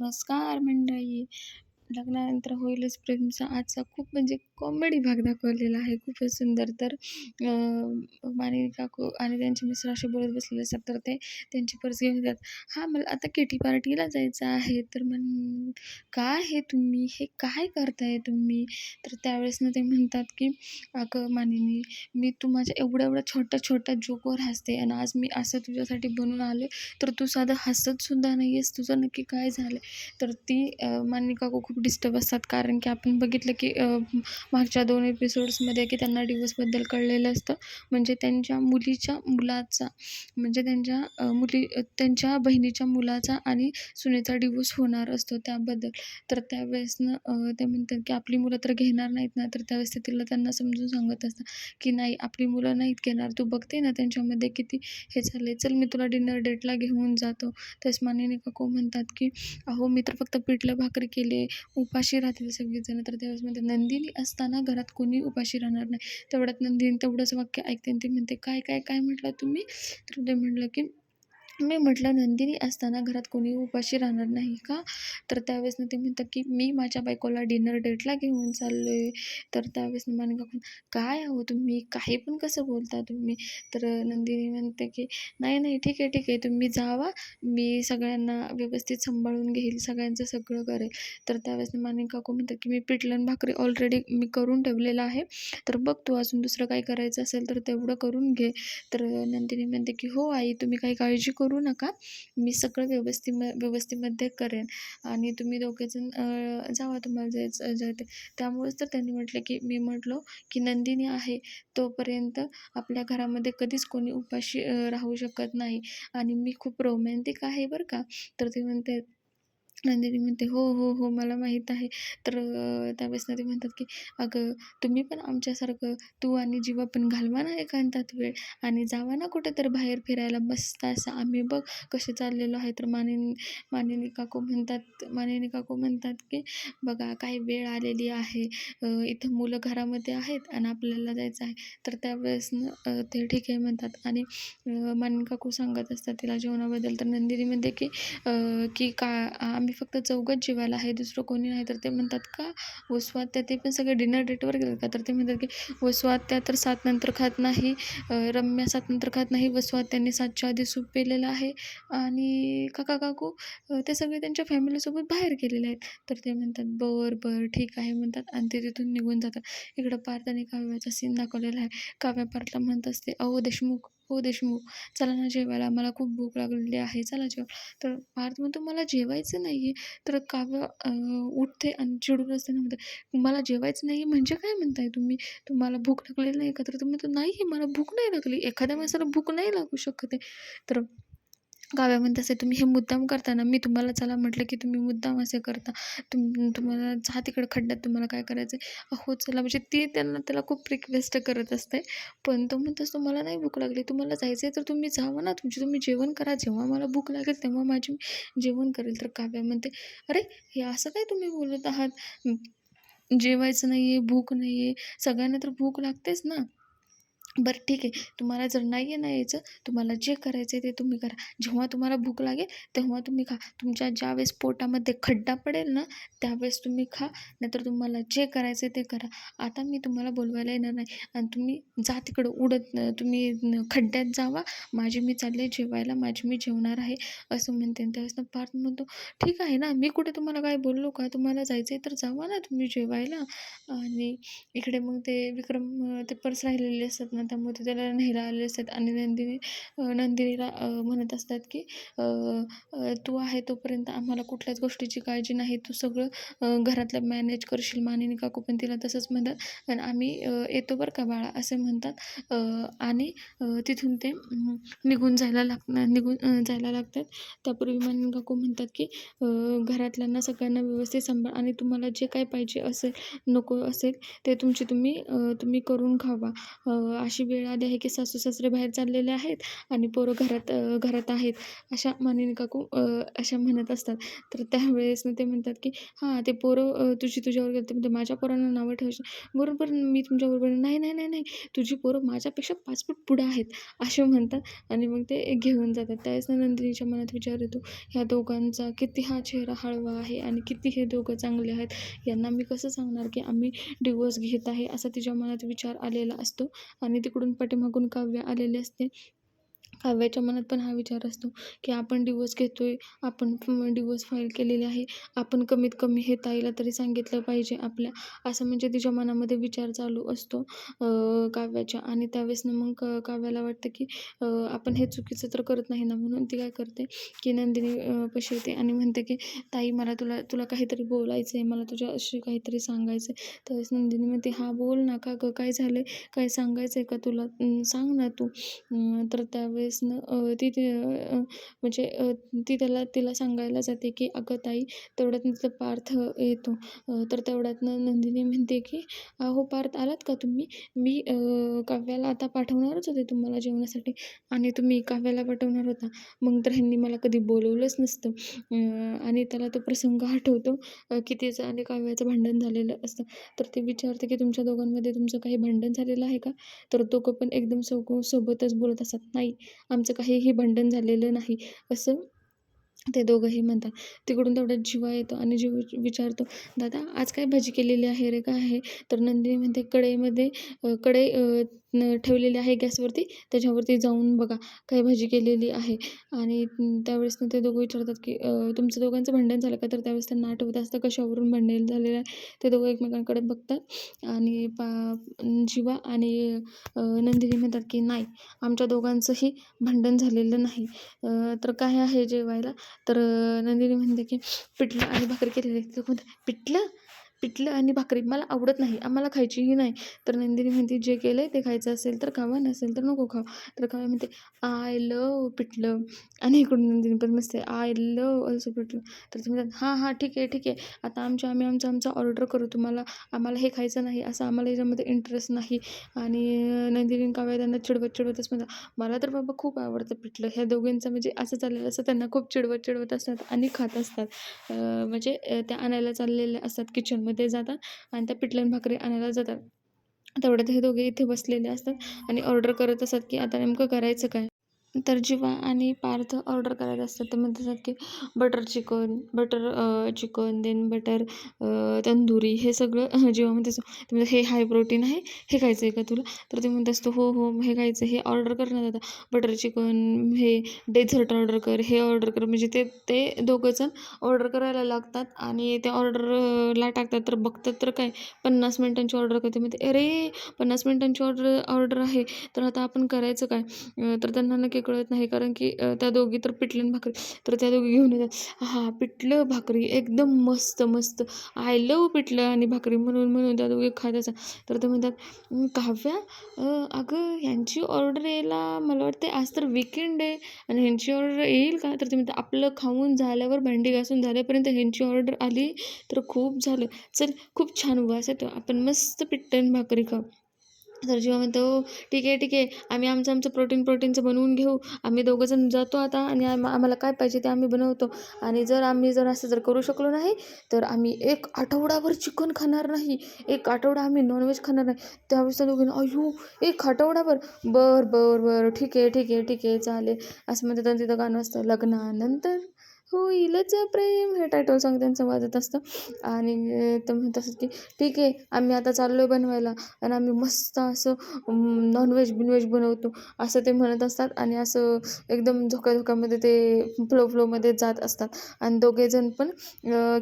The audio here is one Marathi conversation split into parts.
नमस्कार मंडळी. लग्नानंतर होईलच प्रेमचा आजचा खूप म्हणजे कॉमेडी भाग दाखवलेला आहे. खूपच सुंदर. तर मानिनी काकू आणि त्यांचे मिस्टर असे बोलत बसलेले असतात तर ते त्यांची पर्स घेऊन येतात. हां मला आता केटी पार्टीला जायचं आहे. तर म्हण काय हे तुम्ही? हे काय करताय तुम्ही? तर त्यावेळेस ना ते म्हणतात की अगं मानिनी मी तू माझ्या एवढ्या एवढ्या छोट्या छोट्या जोकवर हसते आणि आज मी असं तुझ्यासाठी बनून आले तर तू साधं हसतसुद्धा नाही आहेस तुझं नक्की काय झालं तर ती मानिनी काकू खूप डिस्टर्ब असतात. कारण की आपण बघितलं की मागच्या दोन एपिसोड्समध्ये की त्यांना डिवोर्सबद्दल कळलेलं असतं. म्हणजे त्यांच्या मुलीच्या मुलाचा म्हणजे त्यांच्या मुली त्यांच्या बहिणीच्या मुलाचा आणि सुनेचा डिवोर्स होणार असतो त्याबद्दल. तर त्यावेळेसनं ते म्हणतात की आपली मुलं तर घेणार नाहीत ना. तर त्यावेळेस ते तिला त्यांना समजून सांगत असतात की नाही आपली मुलं नाहीत घेणार. तू बघते ना त्यांच्यामध्ये किती हे झाले चल मी तुला डिनर डेटला घेऊन जातो. त्याच का को म्हणतात की अहो मी तर फक्त पिठलं भाकरी केले उपाशी राहतील सगळेजण. तर त्यावेळेस म्हणते नंदिनी असताना घरात कोणी उपाशी राहणार नाही. तेवढ्यात नंदिनी तेवढंच वाक्य ऐकते आणि ती म्हणते काय काय काय म्हटलं तुम्ही? तर ते म्हटलं की मी म्हटलं नंदिनी असताना घरात कोणी उपाशी राहणार नाही का? तर त्यावेळेस ते म्हणतात की मी माझ्या बायकोला डिनर डेटला घेऊन चाललो आहे तर त्यावेळेस मान काकून काय आहो तुम्ही? काही पण कसं बोलता तुम्ही? तर नंदिनी म्हणते की नाही नाही ठीक आहे ठीक आहे तुम्ही जावा. मी सगळ्यांना व्यवस्थित सांभाळून घेईल सगळ्यांचं सगळं करेल. तर त्यावेळेस माने काकू म्हणतात की मी पिठलं भाकरी ऑलरेडी मी करून ठेवलेलं आहे. तर बघ तू अजून दुसरं काही करायचं असेल तर तेवढं करून घे. तर नंदिनी म्हणते की हो आई तुम्ही काही काळजी करू करू नका. मी सगळं व्यवस्थित व्यवस्थेमध्ये करेन. आणि तुम्ही दोघेजण जावा तुम्हाला जायचं जायचं त्यामुळेच तर त्यांनी म्हटलं की मी म्हटलो की नंदिनी आहे तोपर्यंत आपल्या घरामध्ये कधीच कोणी उपाशी राहू शकत नाही. आणि मी खूप रोमॅन्टिक आहे बरं का. तर ते म्हणते नंदिनी म्हणते हो हो हो मला माहीत आहे. तर त्यावेळेस ते म्हणतात की अगं तुम्ही पण आमच्यासारखं तू आणि जीवा पण घालवा ना एकांतात वेळ आणि जावा ना कुठं तर बाहेर फिरायला मस्त असं. आम्ही बघ कसे चाललेलो आहे. तर मानिनी मानिनी काकू म्हणतात मानिनी काकू म्हणतात की बघा काही वेळ आलेली आहे. इथं मुलं घरामध्ये आहेत आणि आपल्याला जायचं आहे. तर त्यावेळेस ते ठीक आहे म्हणतात आणि मानिनी काकू सांगत असतात तिला जेवणाबद्दल. तर नंदिनी म्हणते की की का आम्ही आम्ही फक्त चौघंच जेवायला आहे दुसरं कोणी नाही. तर ते म्हणतात का वसवात्या ते पण सगळे डिनर डेटवर गेलं का? तर ते म्हणतात की वसवात्या तर सात नंतर खात नाही रम्या सात नंतर खात नाही वसवात्यांनी सातच्या आधी सूप पेलेलं आहे आणि काका काकू ते सगळे त्यांच्या फॅमिलीसोबत बाहेर गेलेले आहेत. तर ते म्हणतात बर बर ठीक आहे म्हणतात आणि ते तिथून निघून जातात. इकडं पार्थ आणि काव्याचा सीन दाखवलेला आहे. काव्या पार्थला म्हणत असते अहो देशमुख हो देशमुख चला ना जेवायला. मला खूप भूक लागलेली आहे. चला जेव. तर पार्थ म्हणतो मला जेवायचं नाही आहे तर काव्य उठते आणि चिडून असते ना म्हणते मला जेवायचं नाही आहे म्हणजे काय म्हणताय तुम्ही? तुम्हाला भूक लागलेली नाही का? तर तुम्ही तर नाही मला भूक नाही लागली. एखाद्या माणसाला भूक नाही लागू शकते तर काव्यामध्ये म्हणत असे तुम्ही हे मुद्दाम करता ना मी तुम्हाला चला म्हटलं की तुम्ही मुद्दाम असे करता. तुम तुम्हाला जा तिकडं खड्ड्यात तुम्हाला काय करायचं आहे हो चला म्हणजे ती त्यांना त्याला खूप रिक्वेस्ट करत असते. पण तो म्हणत असतो मला नाही भूक लागली तुम्हाला जायचं आहे तर तुम्ही जावं ना तुमची तुम्ही जेवण करा. जेव्हा मला भूक लागेल तेव्हा माझी जेवण करेल. तर काव्या म्हणते अरे हे असं काय तुम्ही बोलत आहात? जेवायचं नाही आहे भूक नाही आहे सगळ्यांना तर भूक लागतेच ना. बरं ठीक आहे. तुम्हाला जर नाही आहे ना यायचं तुम्हाला जे करायचं आहे ते तुम्ही करा. जेव्हा तुम्हाला भूक लागेल तेव्हा तुम्ही खा. तुमच्या ज्यावेळेस पोटामध्ये खड्डा पडेल ना त्यावेळेस तुम्ही खा. नाहीतर तुम्हाला जे करायचं आहे ते करा. आता मी तुम्हाला बोलवायला येणार नाही. आणि तुम्ही जा तिकडं उडत तुम्ही खड्ड्यात जावा. माझी मी चालले जेवायला माझी मी जेवणार आहे असं म्हणते. त्यावेळेस ना पार्थ म्हणतो ठीक आहे ना मी कुठे तुम्हाला काय बोललो का? तुम्हाला जायचं आहे तर जावा ना तुम्ही जेवायला. आणि इकडे मग ते विक्रम ते पर्स राहिलेले असतात ना त्यामुळे ते त्याला न्यायला आलेले असतात. आणि नंदिनी नंदिनीला म्हणत असतात की तू आहे तोपर्यंत आम्हाला कुठल्याच गोष्टीची काळजी नाही. तू सगळं घरातलं मॅनेज करशील. मानिनी काकू पण तिला तसंच म्हणतात. आणि आम्ही येतो बरं का बाळा असे म्हणतात. आणि तिथून ते निघून जायला लाग निघून जायला लागतात. त्यापूर्वी मानिनी काकू म्हणतात की घरातल्यांना सगळ्यांना व्यवस्थित सांभाळ आणि तुम्हाला जे काही पाहिजे असेल नको असेल ते तुमची तुम्ही तुम्ही करून खावा. अशी वेळ आली आहे की सासू सासरे बाहेर चाललेले आहेत आणि पोरं घरात घरात आहेत. अशा मानिनी काकू अशा म्हणत असतात. तर त्यावेळेस ते म्हणतात की हां ते पोरं तुझी तुझ्यावर गेलं. म्हणजे माझ्या पोरांना नावं ठेवायची बरोबर मी तुमच्याबरोबर नाही नाही नाही नाही. तुझी पोरं माझ्यापेक्षा पाच फूट पुढं आहेत. असे म्हणतात आणि मग ते घेऊन जातात. त्यावेळेस नंदिनीच्या मनात विचार येतो ह्या दोघांचा किती हा चेहरा हळवा आहे आणि किती हे दोघं चांगले आहेत. यांना मी कसं सांगणार की आम्ही डिवोर्स घेत आहे? असा तिच्या मनात विचार आलेला असतो आणि तिकडून पाठीमागून काव्य आलेले असते. काव्याच्या मनात पण हा विचार असतो की आपण डिवोर्स घेतो आहे आपण डिवोर्स फाईल केलेली आहे आपण कमीत कमी हे ताईला तरी सांगितलं पाहिजे आपल्या असं म्हणजे तिच्या मनामध्ये विचार चालू असतो काव्याच्या. आणि त्यावेळेस ना मग क- काव्याला वाटतं की आपण हे चुकीचं तर करत नाही ना म्हणून ती काय करते की नंदिनी अं, येते आणि म्हणते की ताई मला तुला तुला काहीतरी बोलायचं आहे मला तुझ्याशी काहीतरी सांगायचं आहे त्यावेळेस नंदिनी म्हणते हा बोल ना का गं काय झालं आहे काय सांगायचं आहे का तुला? सांग ना तू. तर त्यावेळेस ना ती ते, म्हणजे ती त्याला तिला सांगायला जाते की अगं ताई तेवढ्यात तिथं पार्थ येतो. तर तेवढ्यातनं नंदिनी म्हणते की अहो पार्थ आलात का तुम्ही? मी काव्याला आता पाठवणारच होते तुम्हाला जेवणासाठी. आणि तुम्ही काव्याला पाठवणार होता. मग तर ह्यांनी मला कधी बोलवलंच नसतं. आणि त्याला तो प्रसंग आठवतो की तिचं आणि काव्याचं भांडण झालेलं असतं. तर ते विचारते की तुमच्या दोघांमध्ये तुमचं काही भांडण झालेलं आहे का? तर दोघं पण एकदम सो सोबतच बोलत असतात. नाही आमचं काहीही भांडण झालेलं नाही असं ते दोघंही म्हणतात. तिकडून तेवढ्यात जीवा येतो आणि जीव विचारतो दादा आज काय भाजी केलेली आहे रे काय आहे? तर नंदिनी म्हणते कढईमध्ये कढई न- ठेवलेली आहे गॅसवरती. त्याच्यावरती जाऊन बघा काय भाजी केलेली आहे. आणि त्यावेळेस ना ते दोघं विचारतात की तुमचं दोघांचं भांडण झालं का? तर त्यावेळेस त्यांना आठवत असतं कशावरून भांडण झालेलं आहे. ते दोघं एकमेकांकडे बघतात. आणि पा जीवा आणि नंदिनी म्हणतात की नाही आमच्या दोघांचंही भांडण झालेलं नाही. तर काय आहे जेवायला? तर नंदिनी म्हणते की पिठलं आणि भाकरी केलेली आहे. तर पिठलं? पिठलं आणि भाकरी मला आवडत नाही आम्हाला खायचीही नाही. तर नंदिनी म्हणते जे केलं आहे ते खायचं असेल तर खावा नसेल तर नको खावा तर काय म्हणते आय लव पिठलं. आणि इकडून नंदिनी पण मस्त आय लव अल्सो पिठलं. तर ते म्हणतात हां हां ठीक आहे ठीक आहे. आता आमच्या आम्ही आमचं आमचं ऑर्डर करू तुम्हाला. आम्हाला हे खायचं नाही असं आम्हाला याच्यामध्ये इंटरेस्ट नाही. आणि नंदिनी काव्या त्यांना चिडवत चिडवतच म्हणतात मला तर बाबा खूप आवडतं पिठलं. ह्या दोघींचं म्हणजे असं चाललेलं असतं त्यांना खूप चिडवत चिडवत असतात आणि खात असतात. म्हणजे त्या आणायला चाललेल्या असतात किचनमध्ये जातात आणि त्या पिठलं भाकरी आणायला जातात. तेवढ्यात हे दोघे इथे बसलेले असतात आणि ऑर्डर करत असतात की आता नेमकं करायचं काय? तर जेव्हा आणि पार्थ ऑर्डर करायचं असतात तर मग जसं की butter chicken butter chicken then butter tandoori हे सगळं जेव्हा म्हणते असं ते हे हाय प्रोटीन आहे हे खायचं आहे का तुला? तर ते म्हणत असतो हो हो हे खायचं हे ऑर्डर कर ना दादा बटर चिकन हे डेझर्ट ऑर्डर कर हे ऑर्डर कर. म्हणजे ते ते दोघंजण ऑर्डर करायला लागतात आणि ते ऑर्डरला टाकतात तर बघतात तर काय पन्नास मिनिटांची ऑर्डर करते. मग ते अरे पन्नास मिनिटांची ऑर्डर ऑर्डर आहे तर आता आपण करायचं काय? तर त्यांना नक्की कळत नाही कारण की त्या दोघी तर पिठलं भाकरी. तर त्या दोघी घेऊन येतात. हा पिठलं भाकरी एकदम मस्त मस्त. आय लव पिठलं आणि भाकरी म्हणून म्हणून त्या दोघी खात असतात. तर ते म्हणतात काव्या अगं ह्यांची ऑर्डर यायला मला वाटते आज तर विकेंड आहे. आणि ह्यांची ऑर्डर येईल का? तर ते म्हणतात आपलं खाऊन झाल्यावर भांडी घासून झाल्यापर्यंत ह्यांची ऑर्डर आली तर खूप झालं. चल खूप छान वास येतो. आपण मस्त पिठलं भाकरी खाऊ. तर जेव्हा म्हणतो ठीक आहे ठीक आहे आम्ही आमचं आमचं प्रोटीन प्रोटीनचं बनवून घेऊ. आम्ही दोघंजण जातो आता आणि आम आम्हाला काय पाहिजे ते आम्ही बनवतो. आणि जर आम्ही जर असं जर करू शकलो नाही तर आम्ही एक आठवडाभर चिकन खाणार नाही. एक आठवडा आम्ही नॉनव्हेज खाणार नाही. त्यावेळेस त्या दोघींना अयो एक आठवडाभर. बर बर बर. ठीक आहे ठीक आहे ठीक आहे चालेल. असं म्हणतात तिथं गाणं असतं लग्नानंतर होईलच प्रेम हे टायटल सॉन्ग त्यांचं वाजत असतं. आणि ते म्हणत असत की ठीक आहे आम्ही आता चाललो आहे बनवायला. आणि आम्ही मस्त असं नॉनव्हेज बिनव्हेज बनवतो. असं ते म्हणत असतात आणि असं एकदम झोकाझोकामध्ये ते फ्लो फ्लोमध्ये जात असतात. आणि दोघेजण पण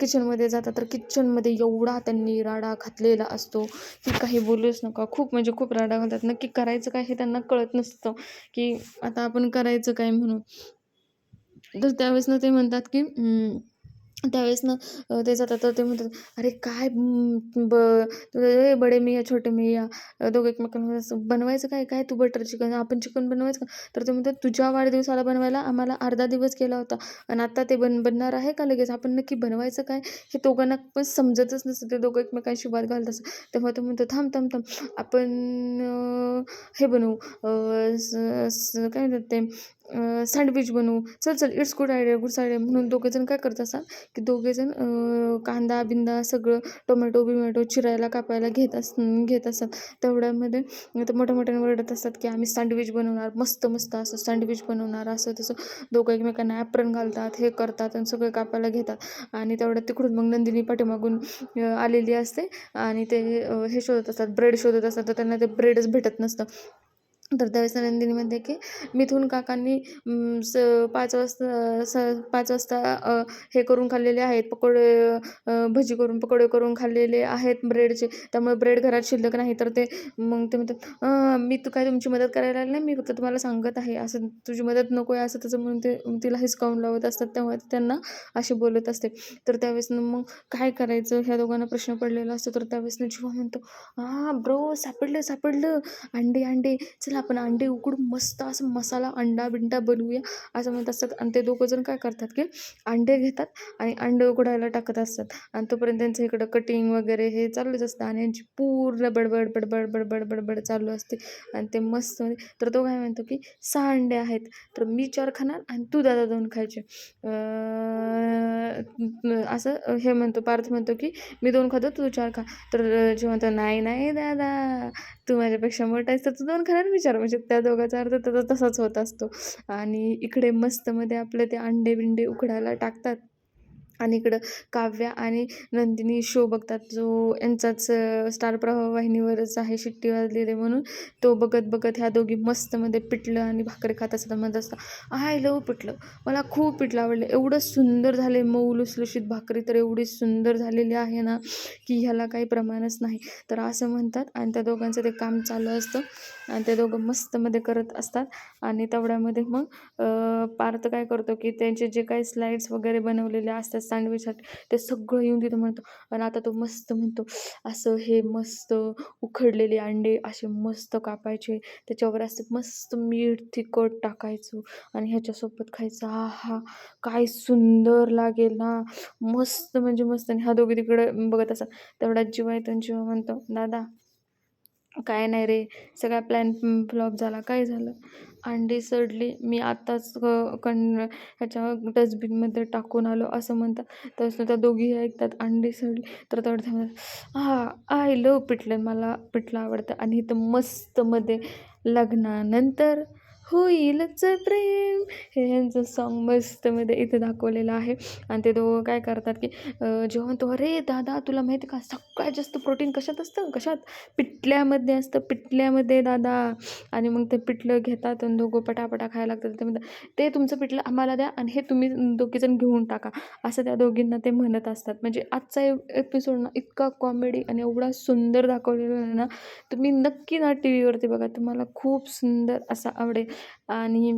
किचनमध्ये जातात. तर किचनमध्ये एवढा त्यांनी राडा घातलेला असतो की काही बोलूच नका. खूप म्हणजे खूप राडा घालतात. नक्की करायचं काय हे त्यांना कळत नसतं की आता आपण करायचं काय म्हणून. तर त्यावेळेस ना ते म्हणतात की त्यावेळेस ना ते जातात तर ते म्हणतात अरे काय ब ए बडे मिया छोटे मिया दोघं एकमेकांना असं बनवायचं काय? काय तू बटर चिकन आपण चिकन बनवायचं का? तर ते म्हणतात तुझ्या वाढदिवसाला बनवायला आम्हाला अर्धा दिवस केला होता. आणि आता ते बन बनणार आहे का लगेच? आपण नक्की बनवायचं काय? हे दोघांना पण समजतच नसतं. ते दोघं एकमेकांशी वाद घालत असं तेव्हा ते म्हणतो थांब थांब थांब. आपण हे बनवू. काय म्हणतात ते? सँडविच बनवू. चल चल it's good idea good idea म्हणून दोघेजण काय करत असतात की दोघेजण कांदा बिंदा सगळं टोमॅटो बिमॅटो चिरायला कापायला घेत अस घेत असतात. तेवढ्यामध्ये तर मोठ्या मोठ्याने ओरडत असतात की आम्ही सँडविच बनवणार मस्त मस्त असं सँडविच बनवणार असं तसं. दोघं एकमेकांना ॲप्रन घालतात हे करतात आणि सगळे कापायला घेतात. आणि तेवढ्यात तिकडून मग नंदिनी पाठीमागून आलेली असते आणि ते हे शोधत असतात ब्रेड शोधत असतात. तर त्यांना ते ब्रेडच भेटत नसतं. तर त्यावेळेस नंदिनी म्हणते की मिथून काकांनी स पाच वाजता स पाच वाजता हे करून खाल्लेले आहेत पकोडे भजी करून पकोडे करून खाल्लेले आहेत ब्रेडचे. त्यामुळे ब्रेड घरात शिल्लक नाही तर ते मग ते म्हणतात मी तू काय तुमची मदत करायला आली नाही मी फक्त तुम्हाला सांगत आहे असं तुझी मदत नको आहे असं तसं म्हणून ते तिला हिसकावून लावत असतात तेव्हा त्यांना अशी बोलत असते. तर त्यावेळेस मग काय करायचं ह्या दोघांना प्रश्न पडलेला असतो तर त्यावेळेस जीवा म्हणतो हां ब्रो सापडलं सापडलं अंडे अंडे चला आपण अंडे उकडून मस्त असं मसाला अंडा बिंडा बनवूया असं म्हणत असतात. आणि ते दोघं जण काय करतात की अंडे घेतात आणि अंडे उकडायला टाकत असतात. आणि तोपर्यंत त्यांचं इकडं कटिंग वगैरे हे चालूच असतं आणि यांची पूर्ण बडबड बडबड बडबड बडबड चालू असते. आणि ते मस्त म्हणजे तर तो काय म्हणतो की सहा अंडे आहेत. तर मी चार खाणार आणि तू दादा दोन खायचे. असं हे म्हणतो पार्थ म्हणतो की मी दोन खातो तू चार खा. तर जे म्हणतो नाही नाही दादा. तू माझ्यापेक्षा मोठा आहेस तर तू दोन खाणार मी चार म्हणजे त्या दोघांचा अर्थ त्याचा तसाच होत असतो. आणि इकडे मस्तमध्ये आपले ते अंडे बिंडे उकडायला टाकतात. आणि इकडं काव्या आणि नंदिनी शो बघतात. जो यांचाच स्टार प्रवाह वाहिनीवरच आहे शिट्टी वाजलेली म्हणून. तो बघत बघत ह्या दोघी मस्तमध्ये पिठलं आणि भाकरी खात असताना म्हणत असतात आय लव पिठलं मला खूप पिठलं आवडलं. एवढं सुंदर झाले मऊ लुसलुशीत भाकरी तर एवढी सुंदर झालेली आहे ना की ह्याला काही प्रमाणच नाही. तर असं म्हणतात आणि त्या दोघांचं ते काम चालू असतं. आणि ते दोघं मस्तमध्ये करत असतात. आणि तेवढ्यामध्ये मग पार्थ काय करतो की त्यांचे जे काही स्लाईड्स वगैरे बनवलेले असतात सँडविचसाठी ते सगळं येऊन तिथं म्हणतो आणि आता तो मस्त म्हणतो असं हे मस्त उखडलेले अंडे असे मस्त कापायचे. त्याच्यावर असं मस्त मीठ तिखट टाकायचं आणि ह्याच्यासोबत खायचं. हा हा काय सुंदर लागेल ना. मस्त म्हणजे मस्त. आणि ह्या दोघी तिकडे बघत असतात. तेवढ्यात जीवा येतो आणि जीवा म्हणतो दादा काय नाही रे सगळा प्लॅन फ्लॉप झाला काय झालं? अंडी सडली मी आत्ताच कण ह्याच्या डस्टबिनमध्ये टाकून आलो असं म्हणतात. तर त्या दोघी ऐकतात अंडी सडली. तर तेवढं ते हा आय लव पिठलं मला पिठलं आवडतं. आणि इथं मस्तमध्ये लग्नानंतर होईलच प्रेम. हे ह्यांचं सॉन्ग मस्तमध्ये इथे दाखवलेलं आहे. आणि ते दोघं काय करतात की जेव्हा तो अरे दादा तुला माहिती का सगळ्यात जास्त प्रोटीन कशात असतं? कशात? पिठल्यामध्ये असतं पिठल्यामध्ये दादा. आणि मग ते पिठलं घेतात आणि दोघं पटापटा खायला लागतात. ते म्हणतात ते तुमचं पिठलं आम्हाला द्या आणि हे तुम्ही दोघीजण घेऊन टाका. असं त्या दोघींना ते म्हणत असतात. म्हणजे आजचा एपिसोड ना इतका कॉमेडी आणि एवढा सुंदर दाखवलेला आहे ना तुम्ही नक्की ना टी व्हीवरती बघा. तुम्हाला खूप सुंदर असा आवडेल. आणि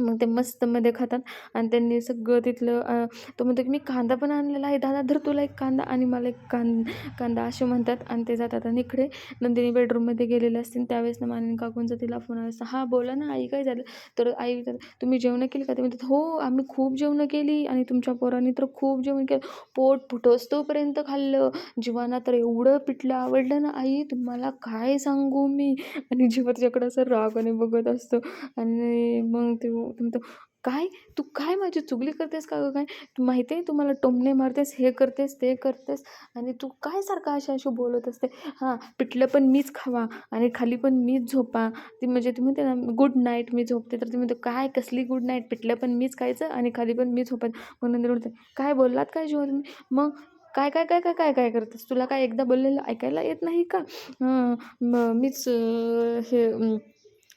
मग ते मस्तमध्ये खातात. आणि त्यांनी सगळं तिथलं तो म्हणतो की मी कांदा पण आणलेला आहे. दादा धर तुला एक कांदा. आणि मला एक कांद कांदा असे म्हणतात. आणि ते जातात. आणि इकडे नंदिनी बेडरूममध्ये गेलेले असतील. त्यावेळेस ना मानिनी काकूंचा तिला फोन आला हा हां बोला ना आई काय झालं? तर आई विचार तुम्ही जेवणं केली का? ते म्हणतात हो आम्ही खूप जेवणं केली. आणि तुमच्या पोरांनी तर खूप जेवण केलं. पोट फुटोस्तोपर्यंत खाल्लं. जीवाना तर एवढं पिठलं आवडलं ना आई? तुम्हाला काय सांगू मी? आणि जीवा तिच्याकडं असं रागाने बघत असतो. आणि मग ते म्हणतो काय? तू काय माझी चुगली करतेस का गं काय? तू माहिती आहे तू मला टोमणे मारतेस हे करतेस ते करतेस आणि तू काय सारखं अशा अशी बोलत असते? हां पिठलं पण मीच खावा आणि खाली पण मीच झोपा. ती म्हणजे ती म्हणते ना गुड नाईट मी झोपते. तर ती म्हणते काय? कसली गुड नाईट? पिठलं पण मीच खायचं आणि खाली पण मीच झोपायचं. मग नंतर म्हणते काय बोललात काय जेव्हा तुम्ही? मग काय काय काय काय काय काय करतेस तुला काय एकदा बोललेलं ऐकायला येत नाही का? मीच हे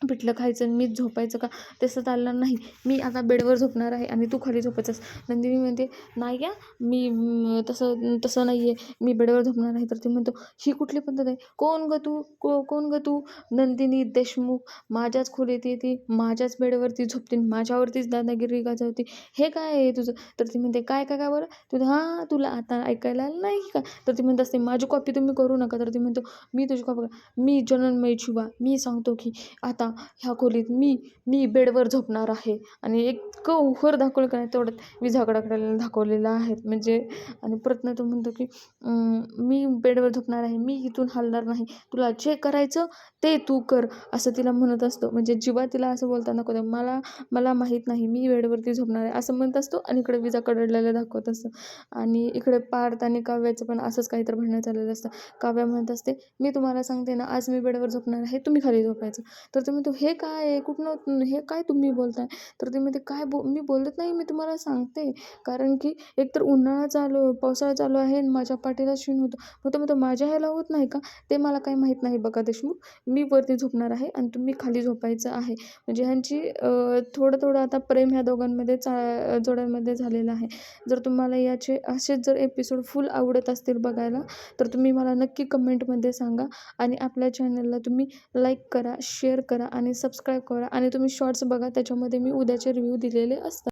पिठलं खायचं आणि मीच झोपायचं का? तसं चालणार नाही. मी आता बेडवर झोपणार आहे आणि तू खाली झोपायचंस नंदिनी म्हणते नाही या मी तसं तसं नाही आहे मी बेडवर झोपणार आहे. तर ती म्हणतो ही कुठली पद्धत आहे? कोण ग तू? को कोण ग तू? नंदिनी देशमुख माझ्याच खोलीत येते. माझ्याच बेडवरती झोपते. माझ्यावरतीच दादागिरी गाजवते. हे काय आहे तुझं? तर ती म्हणते काय काय काय बरं? तुझं हां तुला आता ऐकायला नाही का? तर ती म्हणत असते माझी कॉपी तुम्ही करू नका. तर ती म्हणतो मी तुझी कॉपी मी जननमय शिवा. मी सांगतो की आता ह्या खोलीत मी मी बेडवर झोपणार आहे. आणि इतकं उहर दाखवलं का नाही तेवढ्यात विझाकडाकडे दाखवलेलं आहे म्हणजे आणि प्रत्न तो म्हणतो की मी बेडवर झोपणार आहे मी इथून हलणार नाही. तुला जे करायचं ते तू कर असं तिला म्हणत असतो. म्हणजे जीवा तिला असं बोलताना नको मला मला माहीत नाही मी बेडवरती झोपणार आहे असं म्हणत असतो. आणि इकडे विजा कडलेलं दाखवत असतं. आणि इकडे पार्थ आणि काव्याचं पण असंच काहीतरी भांडण चाललेलं असतं. काव्या म्हणत असते मी तुम्हाला सांगते ना आज मी बेडवर झोपणार आहे तुम्ही खाली झोपायचं. तर ते म्हणतो हे काय आहे? कुठनं हे काय तुम्ही बोलताय? तर ते म्हणते काय बो मी बोलत नाही मी तुम्हाला सांगते. कारण की एकतर उन्हाळा चालू पावसाळा चालू आहे आणि माझ्या पाठीला शिण होतं. मग तो म्हणतो माझ्या ह्याला होत नाही का? ते मला काही माहीत नाही बघा देशमुख. मी वरती झोपणार आहे आणि तुम्ही खाली झोपायचं आहे. म्हणजे ह्यांची थोडं थोडं आता प्रेम ह्या दोघांमध्ये चा जोड्यांमध्ये झालेलं आहे. जर तुम्हाला याचे असेच जर एपिसोड फुल आवडत असतील बघायला तर तुम्ही मला नक्की कमेंटमध्ये सांगा. आणि आपल्या चॅनलला तुम्ही लाईक करा शेअर करा आणि सबस्क्राईब करा. आणि तुम्ही शॉर्ट्स बघा त्याच्यामध्ये मी उद्याचे रिव्ह्यू दिलेले असतात.